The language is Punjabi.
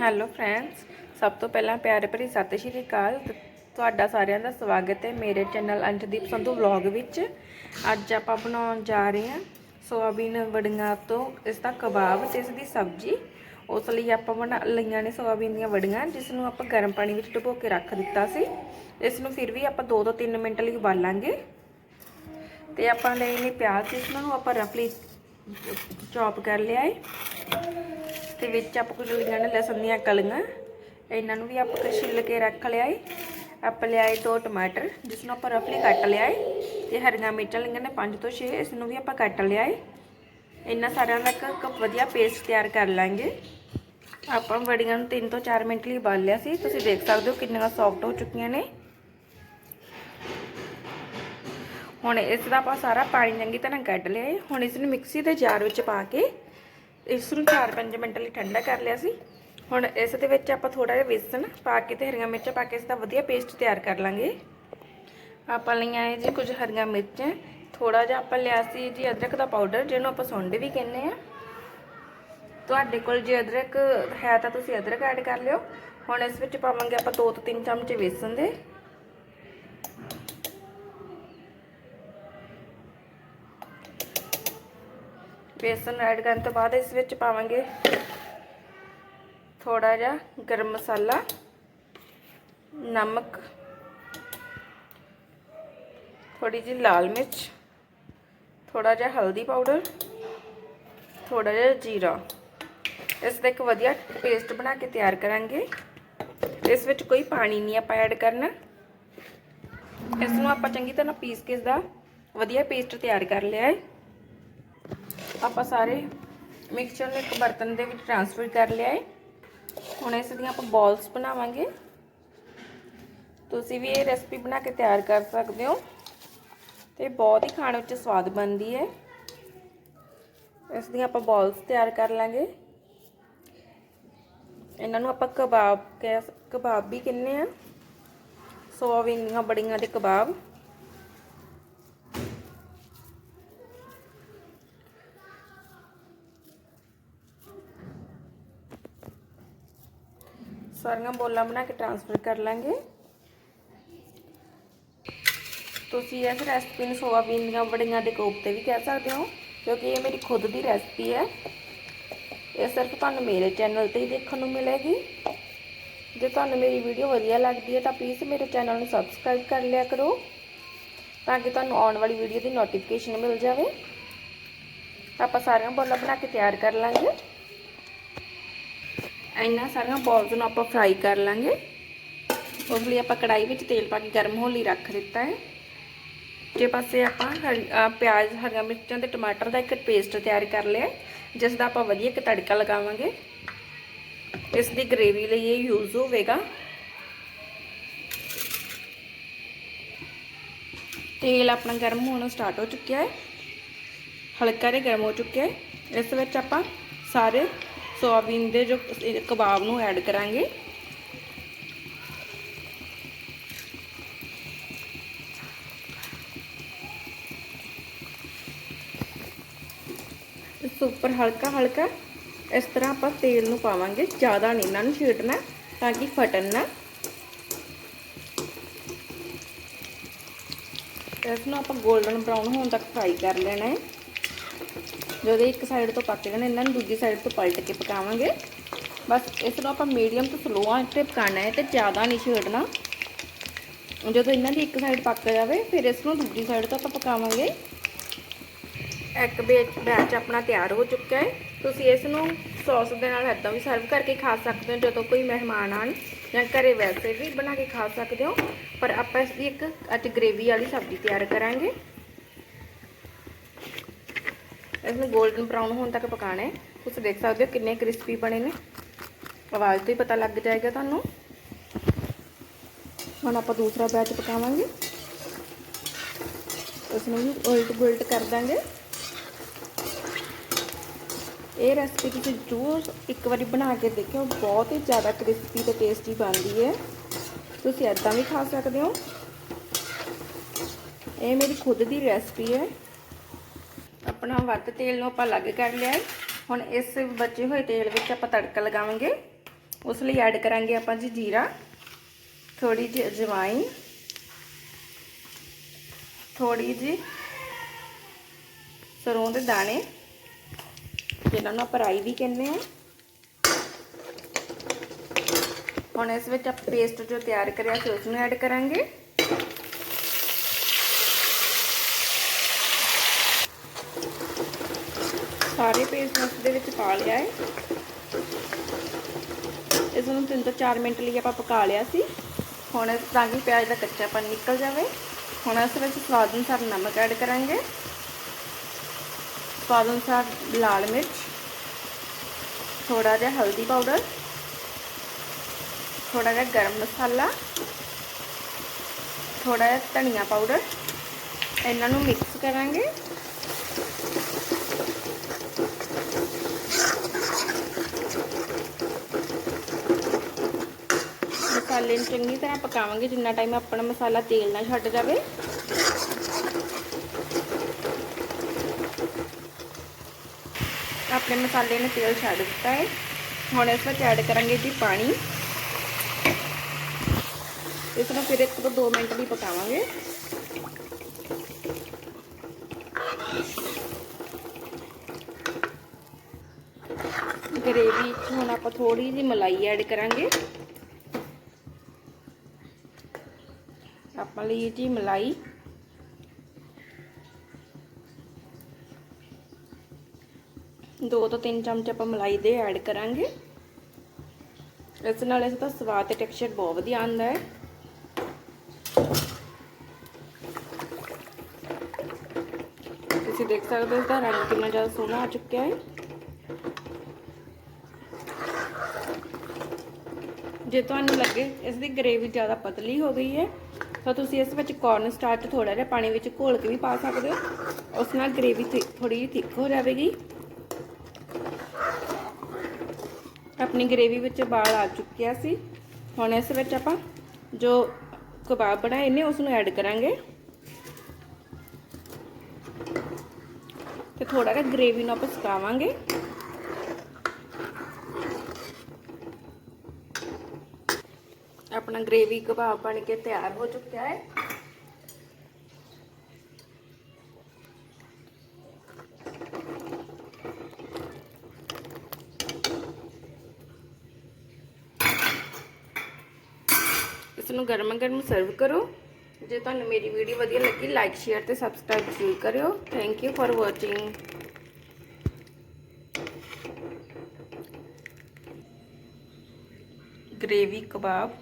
ਹੈਲੋ ਫਰੈਂਡਸ ਸਭ ਤੋਂ ਪਹਿਲਾਂ ਪਿਆਰੇ ਭਰੀ ਸਤਿ ਸ਼੍ਰੀ ਅਕਾਲ। ਤੁਹਾਡਾ ਸਾਰਿਆਂ ਦਾ ਸਵਾਗਤ ਹੈ ਮੇਰੇ ਚੈਨਲ ਅੰਜਦੀਪ ਸੰਧੂ ਵਲੌਗ ਵਿੱਚ। ਅੱਜ ਆਪਾਂ ਬਣਾਉਣ ਜਾ ਰਹੇ ਹਾਂ ਸੋਆਬੀਨ ਵੜੀਆਂ ਤੋਂ ਇਸ ਦਾ ਕਬਾਬ ਤੇ ਇਸ ਦੀ ਸਬਜ਼ੀ। ਉਸ ਲਈ ਆਪਾਂ ਬਣਾ ਲਈਆਂ ਨੇ ਸੋਆਬੀਨ ਦੀਆਂ ਵੜੀਆਂ, ਜਿਸ ਨੂੰ ਆਪਾਂ ਗਰਮ ਪਾਣੀ ਵਿੱਚ ਡੁਬੋ ਕੇ ਰੱਖ ਦਿੱਤਾ ਸੀ। ਇਸ ਨੂੰ ਫਿਰ ਵੀ ਆਪਾਂ 2 ਤੋਂ 3 ਮਿੰਟ ਲਈ ਉਬਾਲਾਂਗੇ। ਤੇ ਆਪਾਂ ਲਏ ਨੇ ਪਿਆਜ਼, ਜਿਸ ਨੂੰ ਆਪਾਂ ਰਫਲੀ ਚੌਪ ਕਰ ਲਿਆ ਹੈ। ਤੇ ਵਿੱਚ ਆਪਾਂ ਕੁਝ ਲਈਆਂ ਨੇ ਲਸਣ ਦੀਆਂ ਕਲੀਆਂ। ਇਹਨਾਂ ਨੂੰ ਵੀ ਆਪਾਂ ਛਿੱਲ ਕੇ ਰੱਖ ਲਿਆ ਏ। ਆਪਾਂ ਲਿਆਏ ਦੋ ਟਮਾਟਰ ਜਿਸ ਨੂੰ ਆਪਾਂ ਰਫਲੀ ਕੱਟ ਲਿਆ ਏ। ਤੇ ਹਰੀਆਂ ਮਿਰਚਾਂ ਲਈਆਂ ਨੇ 5 ਤੋਂ 6 ਇਸ ਨੂੰ ਵੀ ਆਪਾਂ ਕੱਟ ਲਿਆ ਏ। ਇਹਨਾਂ ਸਾਰਿਆਂ ਦਾ ਇੱਕ ਵਧੀਆ ਪੇਸਟ ਤਿਆਰ ਕਰ ਲਾਂਗੇ। ਆਪਾਂ ਵੜੀਆਂ ਨੂੰ 3 ਤੋਂ 4 ਮਿੰਟ ਲਈ ਉਬਾਲ ਲਿਆ ਸੀ। ਤੁਸੀਂ ਦੇਖ ਸਕਦੇ ਹੋ ਕਿੰਨੀਆਂ ਸੌਫਟ ਹੋ ਚੁੱਕੀਆਂ ਨੇ। ਹੁਣ ਇਸ ਦਾ ਆਪਾਂ ਸਾਰਾ ਪਾਣੀ ਚੰਗੀ ਤਰ੍ਹਾਂ ਕੱਢ ਲਿਆ ਹੁਣ ਇਸ ਨੂੰ ਮਿਕਸੀ ਦੇ ਜਾਰ ਵਿੱਚ ਪਾ ਕੇ ਇਸ ਨੂੰ 4-5 ਮਿੰਟ ਲਈ ਠੰਡਾ ਕਰ ਲਿਆ ਸੀ। ਹੁਣ ਇਸ ਦੇ ਵਿੱਚ ਆਪਾਂ ਥੋੜਾ ਜਿਹਾ ਵੇਸਣ ਪਾ ਕੇ ਤੇ ਹਰੀਆਂ ਮਿਰਚਾਂ ਪਾ ਕੇ ਇਸ ਦਾ ਵਧੀਆ ਪੇਸਟ ਤਿਆਰ ਕਰ ਲਾਂਗੇ। ਆਪਾਂ ਲਈਆਂ ਹੈ ਜੀ ਕੁਝ ਹਰੀਆਂ ਮਿਰਚਾਂ। ਥੋੜਾ ਜਿਹਾ ਆਪਾਂ ਲਿਆ ਸੀ ਜੀ ਅਦਰਕ ਦਾ ਪਾਊਡਰ, ਜਿਹਨੂੰ ਆਪਾਂ ਸੁੰਡ ਵੀ ਕਹਿੰਦੇ ਆ। ਤੁਹਾਡੇ ਕੋਲ ਜੇ ਅਦਰਕ ਹੈ ਤਾਂ ਤੁਸੀਂ ਅਦਰਕ ਐਡ ਕਰ ਲਿਓ। ਹੁਣ ਇਸ ਵਿੱਚ ਪਾਵਾਂਗੇ ਆਪਾਂ 2 ਤੋਂ 3 ਚਮਚੇ ਵੇਸਣ ਦੇ। ਬੇਸਨ ਐਡ ਕਰਨ ਤੋਂ ਬਾਅਦ ਇਸ ਵਿੱਚ ਪਾਵਾਂਗੇ ਥੋੜਾ ਜਿਹਾ ਗਰਮ ਮਸਾਲਾ, ਨਮਕ ਥੋੜੀ ਜਿਹੀ ਲਾਲ ਮਿਰਚ ਥੋੜਾ ਜਿਹਾ ਹਲਦੀ ਪਾਊਡਰ ਥੋੜਾ ਜਿਹਾ ਜੀਰਾ। ਇਸ ਦਾ ਇੱਕ ਵਧੀਆ ਪੇਸਟ ਬਣਾ ਕੇ ਤਿਆਰ ਕਰਾਂਗੇ। ਇਸ ਵਿੱਚ ਕੋਈ ਪਾਣੀ ਨਹੀਂ ਆਪਾਂ ਐਡ ਕਰਨਾ। ਇਸ ਨੂੰ ਆਪਾਂ ਚੰਗੀ ਤਰ੍ਹਾਂ ਪੀਸ ਕੇ ਇਸ ਦਾ ਵਧੀਆ ਪੇਸਟ ਤਿਆਰ ਕਰ ਲਿਆ ਹੈ। ਆਪਾਂ ਸਾਰੇ ਮਿਕਸਚਰ ਨੂੰ ਇੱਕ ਬਰਤਨ ਦੇ ਵਿੱਚ ਟ੍ਰਾਂਸਫਰ ਕਰ ਲਿਆ ਹੈ ਹੁਣ ਇਸ ਦੀਆਂ ਆਪਾਂ ਬਾਲਸ ਬਣਾਵਾਂਗੇ। ਤੁਸੀਂ ਵੀ ਇਹ ਰੈਸਪੀ ਬਣਾ ਕੇ ਤਿਆਰ ਕਰ ਸਕਦੇ ਹੋ। ਤੇ ਬਹੁਤ ਹੀ ਖਾਣ ਵਿੱਚ ਸਵਾਦ ਬਣਦੀ ਹੈ ਇਸ ਦੀਆਂ ਆਪਾਂ ਬਾਲਸ ਤਿਆਰ ਕਰ ਲਾਂਗੇ। ਇਹਨਾਂ ਨੂੰ ਆਪਾਂ ਕਬਾਬ ਕਹਿ ਕਬਾਬ ਵੀ ਕਹਿੰਦੇ ਆ। ਸੋਆਬੀਨ ਦੀਆਂ ਬੜੀਆਂ ਦੇ ਕਬਾਬ। ਸਾਰੀਆਂ ਬੋਲਾਂ ਬਣਾ ਕੇ ਟ੍ਰਾਂਸਫਰ ਕਰ ਲਾਂਗੇ। ਤੁਸੀਂ ਇਸ ਰੈਸਪੀ ਨੂੰ ਸੋਆਬੀਨ ਦੀਆਂ ਬੜੀਆਂ ਦੇ ਕੋਫਤੇ ਵੀ ਕਹਿ ਸਕਦੇ ਹੋ ਕਿਉਂਕਿ ਇਹ ਮੇਰੀ ਖੁਦ ਦੀ ਰੈਸਪੀ ਹੈ। ਇਹ ਸਿਰਫ ਤੁਹਾਨੂੰ ਮੇਰੇ ਚੈਨਲ ਤੇ ਹੀ ਦੇਖਣ ਨੂੰ ਮਿਲੇਗੀ। ਜੇ ਤੁਹਾਨੂੰ ਮੇਰੀ ਵੀਡੀਓ ਵਧੀਆ ਲੱਗਦੀ ਹੈ ਤਾਂ ਪਲੀਜ਼ ਮੇਰੇ ਚੈਨਲ ਨੂੰ ਸਬਸਕ੍ਰਾਈਬ ਕਰ ਲਿਆ ਕਰੋ, ਤਾਂ ਕਿ ਤੁਹਾਨੂੰ ਆਉਣ ਵਾਲੀ ਵੀਡੀਓ ਦੀ ਨੋਟੀਫਿਕੇਸ਼ਨ ਮਿਲ ਜਾਵੇ। ਆਪਾਂ ਸਾਰੀਆਂ ਬੋਲਾਂ ਬਣਾ ਕੇ ਤਿਆਰ ਕਰ ਲਾਂਗੇ। ਇਹਨਾਂ ਸਾਰੀਆਂ ਬੋਲਸ ਨੂੰ ਆਪਾਂ ਫਰਾਈ ਕਰ ਲਾਂਗੇ। ਉਸ ਲਈ ਆਪਾਂ ਕੜਾਈ ਵਿੱਚ ਤੇਲ ਪਾ ਕੇ ਗਰਮ ਹੋਣ ਲਈ ਰੱਖ ਦਿੱਤਾ ਹੈ। ਜੇ ਪਾਸੇ ਆਪਾਂ ਪਿਆਜ਼, ਹਰੀਆਂ ਮਿਰਚਾਂ ਤੇ ਟਮਾਟਰ ਦਾ ਇੱਕ ਪੇਸਟ ਤਿਆਰ ਕਰ ਲਿਆ ਜਿਸ ਦਾ ਆਪਾਂ ਵਧੀਆ ਇੱਕ ਤੜਕਾ ਲਗਾਵਾਂਗੇ। ਇਸ ਦੀ ਗ੍ਰੇਵੀ ਲਈ ਇਹ ਯੂਜ਼ ਹੋਵੇਗਾ। ਤੇਲ ਆਪਣਾ ਗਰਮ ਹੋਣਾ ਸਟਾਰਟ ਹੋ ਚੁੱਕਿਆ ਹੈ। ਹਲਕਾ ਜਿਹਾ ਗਰਮ ਹੋ ਚੁੱਕਿਆ ਹੈ। ਇਸ ਵਿੱਚ ਆਪਾਂ ਸਾਰੇ ਸੋਆਬੀਨ ਦੇ ਜੋ ਕਬਾਬ ਨੂੰ ਐਡ ਕਰਾਂਗੇ। ਇਸ ਉੱਪਰ ਹਲਕਾ ਹਲਕਾ ਇਸ ਤਰ੍ਹਾਂ ਆਪਾਂ ਤੇਲ ਨੂੰ ਪਾਵਾਂਗੇ, ਜ਼ਿਆਦਾ ਨਹੀਂ, ਇਹਨਾਂ ਨੂੰ ਛੇੜਨਾ, ਤਾਂ ਕਿ ਫਟਣ ਨਾ। ਇਸ ਨੂੰ ਆਪਾਂ 골ਡਨ ਬ੍ਰਾਊਨ ਹੋਣ ਤੱਕ ਫਰਾਈ ਕਰ ਲੈਣਾ ਹੈ। ਜਦੋਂ ਇੱਕ ਸਾਈਡ ਤੋਂ ਪੱਕ ਜਾਣ, ਇਹਨਾਂ ਨੂੰ ਦੂਜੀ ਸਾਈਡ ਤੋਂ ਪਲਟ ਕੇ ਪਕਾਵਾਂਗੇ। ਬਸ ਇਸ ਨੂੰ ਆਪਾਂ ਮੀਡੀਅਮ ਤੋਂ ਸਲੋ ਆਂਚ ਤੇ ਪਕਾਣਾ ਹੈ ਤੇ ਜ਼ਿਆਦਾ ਨਹੀਂ ਛੇੜਨਾ। ਜਦੋਂ ਇਹਨਾਂ ਦੀ ਇੱਕ ਸਾਈਡ ਪੱਕ ਜਾਵੇ, ਫਿਰ ਇਸ ਨੂੰ ਦੂਜੀ ਸਾਈਡ ਤੋਂ ਆਪਾਂ ਪਕਾਵਾਂਗੇ। ਇੱਕ ਬੈਚ ਆਪਣਾ ਤਿਆਰ ਹੋ ਚੁੱਕਾ ਹੈ। ਤੁਸੀਂ ਇਸ ਨੂੰ ਸੌਸ ਦੇ ਨਾਲ ਇੱਦਾਂ ਵੀ ਸਰਵ ਕਰਕੇ ਖਾ ਸਕਦੇ ਹੋ, ਜਦੋਂ ਕੋਈ ਮਹਿਮਾਨ ਆਣ ਜਾਂ ਘਰੇ ਵੈਸੇ ਵੀ ਬਣਾ ਕੇ ਖਾ ਸਕਦੇ ਹੋ। ਪਰ ਆਪਾਂ ਇਸ ਦੀ ਇੱਕ ਅੱਜ ਗ੍ਰੇਵੀ ਵਾਲੀ ਸਬਜ਼ੀ ਤਿਆਰ ਕਰਾਂਗੇ। ਇਸ ਨੂੰ 골ਡਨ ਬ੍ਰਾਊਨ ਹੋਣ ਤੱਕ ਪਕਾਣਾ ਹੈ। ਤੁਸੀਂ ਦੇਖ ਸਕਦੇ ਹੋ ਕਿੰਨੇ ਕ੍ਰਿਸਪੀ ਬਣੇ ਨੇ। ਆਵਾਜ਼ ਤੋਂ ਹੀ ਪਤਾ ਲੱਗ ਜਾਏਗਾ ਤੁਹਾਨੂੰ। ਹੁਣ ਆਪਾਂ ਦੂਸਰਾ ਬੈਚ ਪਕਾਵਾਂਗੇ। ਉਸ ਨੂੰ ਵੀ ਉਲਟ ਗੁਲਟ ਕਰ ਦਾਂਗੇ। ਇਹ ਰੈਸਪੀ ਤੁਸੀਂ ਜ਼ਰੂਰ ਇੱਕ ਵਾਰੀ ਬਣਾ ਕੇ ਦੇਖਿਓ। ਬਹੁਤ ਹੀ ਜ਼ਿਆਦਾ ਕ੍ਰਿਸਪੀ ਤੇ ਟੇਸਟੀ ਬਣਦੀ ਹੈ। ਤੁਸੀਂ ਐਦਾਂ ਵੀ ਖਾ ਸਕਦੇ ਹੋ। ਇਹ ਮੇਰੀ ਖੁਦ ਦੀ ਰੈਸਪੀ ਹੈ। ਆਪਣਾ ਵੱਧ ਤੇਲ ਨੂੰ ਆਪਾਂ ਅਲੱਗ ਕਰ ਲਿਆ ਹੈ। ਹੁਣ ਇਸ ਬਚੇ ਹੋਏ ਤੇਲ ਵਿੱਚ ਆਪਾਂ ਤੜਕਾ ਲਗਾਵਾਂਗੇ। ਉਸ ਲਈ ਐਡ ਕਰਾਂਗੇ ਆਪਾਂ ਜੀ ਜੀਰਾ ਥੋੜੀ ਜਿਹੀ ਅਜਵਾਇਨ ਥੋੜੀ ਜਿਹੀ ਸਰੋਂ ਦੇ ਦਾਣੇ ਜਿਹਨਾਂ ਨੂੰ ਆਪਾਂ ਰਾਈ ਵੀ ਕਹਿੰਦੇ ਆ ਹੁਣ ਇਸ ਵਿੱਚ ਆਪਾਂ ਪੇਸਟ ਜੋ ਤਿਆਰ ਕਰਿਆ ਸੀ, ਉਸ ਨੂੰ ਐਡ ਕਰਾਂਗੇ। ਸਾਰੇ ਪੇਸਟ ਨੂੰ ਦੇ ਵਿੱਚ ਪਾ ਲਿਆ ਹੈ। ਇਸ ਨੂੰ 3 ਤੋਂ 4 ਮਿੰਟ ਲਈ ਆਪਾਂ ਪਕਾ ਲਿਆ ਸੀ। ਹੁਣ ਤਾਂ ਕਿ ਪਿਆਜ਼ ਦਾ ਕੱਚਾਪਨ ਨਿਕਲ ਜਾਵੇ। ਹੁਣ ਇਸ ਵਿੱਚ ਸਵਾਦ ਅਨੁਸਾਰ ਨਮਕ ਐਡ ਕਰਾਂਗੇ। ਸਵਾਦ ਅਨੁਸਾਰ ਲਾਲ ਮਿਰਚ ਥੋੜਾ ਜਿਹਾ ਹਲਦੀ ਪਾਊਡਰ ਥੋੜਾ ਜਿਹਾ ਗਰਮ ਮਸਾਲਾ ਥੋੜਾ ਜਿਹਾ ਧਨੀਆ ਪਾਊਡਰ। ਇਹਨਾਂ ਨੂੰ ਮਿਕਸ ਕਰਾਂਗੇ। ਮਸਾਲੇ ਨੂੰ ਚੰਗੀ ਤਰ੍ਹਾਂ ਪਕਾਵਾਂਗੇ, ਜਿੰਨਾ ਟਾਈਮ ਆਪਣਾ ਮਸਾਲਾ ਤੇਲ ਨਾ ਛੱਡ ਜਾਵੇ। ਆਪਣੇ ਮਸਾਲੇ ਨੇ ਤੇਲ ਛੱਡ ਦਿੱਤਾ ਹੈ। ਹੁਣ ਇਸ ਵਿੱਚ ਐਡ ਕਰਾਂਗੇ ਜੀ ਪਾਣੀ। ਇਸ ਨੂੰ ਫਿਰ 1 ਤੋਂ 2 ਮਿੰਟ ਲਈ ਪਕਾਵਾਂਗੇ। ਗਰੇਵੀ ਵਿੱਚ ਹੁਣ ਆਪਾਂ ਥੋੜੀ ਜਿਹੀ ਮਲਾਈ ਐਡ ਕਰਾਂਗੇ। ਆਪਾਂ ਲਈ ਮਲਾਈ ਦੋ ਤੋਂ ਤਿੰਨ ਚਮਚ ਆਪਾਂ ਮਲਾਈ ਦੇ ਐਡ ਕਰਾਂਗੇ। ਇਸ ਨਾਲ ਇਸ ਦਾ ਸਵਾਦ ਤੇ ਟੈਕਸਚਰ ਬਹੁਤ ਵਧੀਆ ਆਉਂਦਾ ਹੈ। ਤੁਸੀਂ ਦੇਖ ਸਕਦੇ ਹੋ ਇਸ ਦਾ ਰੰਗ ਕਿੰਨਾ ਜ਼ਿਆਦਾ ਸੋਹਣਾ ਆ ਚੁੱਕਿਆ ਹੈ। ਜੇ ਤੁਹਾਨੂੰ ਲੱਗੇ ਇਸ ਦੀ ਗ੍ਰੇਵੀ ਜ਼ਿਆਦਾ ਪਤਲੀ ਹੋ ਗਈ ਹੈ ਤਾਂ ਤੁਸੀਂ ਇਸ ਵਿੱਚ ਕਾਰਨ ਸਟਾਰਚ ਥੋੜਾ ਜਿਹਾ ਪਾਣੀ ਵਿੱਚ ਘੋਲ ਕੇ ਵੀ ਪਾ ਸਕਦੇ ਹੋ। ਉਸ ਨਾਲ ਗ੍ਰੇਵੀ ਥੋੜੀ ਜਿਹੀ ਥਿੱਕ ਹੋ ਜਾਵੇਗੀ। ਆਪਣੀ ਗ੍ਰੇਵੀ ਵਿੱਚ ਬਾਲ ਆ ਚੁੱਕਿਆ ਸੀ। ਹੁਣ ਇਸ ਵਿੱਚ ਆਪਾਂ ਜੋ ਕਬਾਬ ਬਣਾਏ ਨੇ ਉਸ ਨੂੰ ਐਡ ਕਰਾਂਗੇ। ਤੇ ਥੋੜਾ ਜਿਹਾ ਗ੍ਰੇਵੀ ਨੂੰ ਆਪਾਂ ਸੁਕਾਵਾਂਗੇ। ਆਪਣਾ ਗ੍ਰੇਵੀ ਕਬਾਬ ਬਣ ਕੇ ਤਿਆਰ ਹੋ ਚੁੱਕਿਆ ਹੈ। ਇਸ ਨੂੰ ਗਰਮ ਗਰਮ ਸਰਵ ਕਰੋ। ਜੇ ਤੁਹਾਨੂੰ ਮੇਰੀ ਵੀਡੀਓ ਵਧੀਆ ਲੱਗੀ ਲਾਈਕ ਸ਼ੇਅਰ ਤੇ ਸਬਸਕ੍ਰਾਈਬ ਜ਼ਰੂਰ ਕਰਿਓ। Thank you for watching gravy kebab.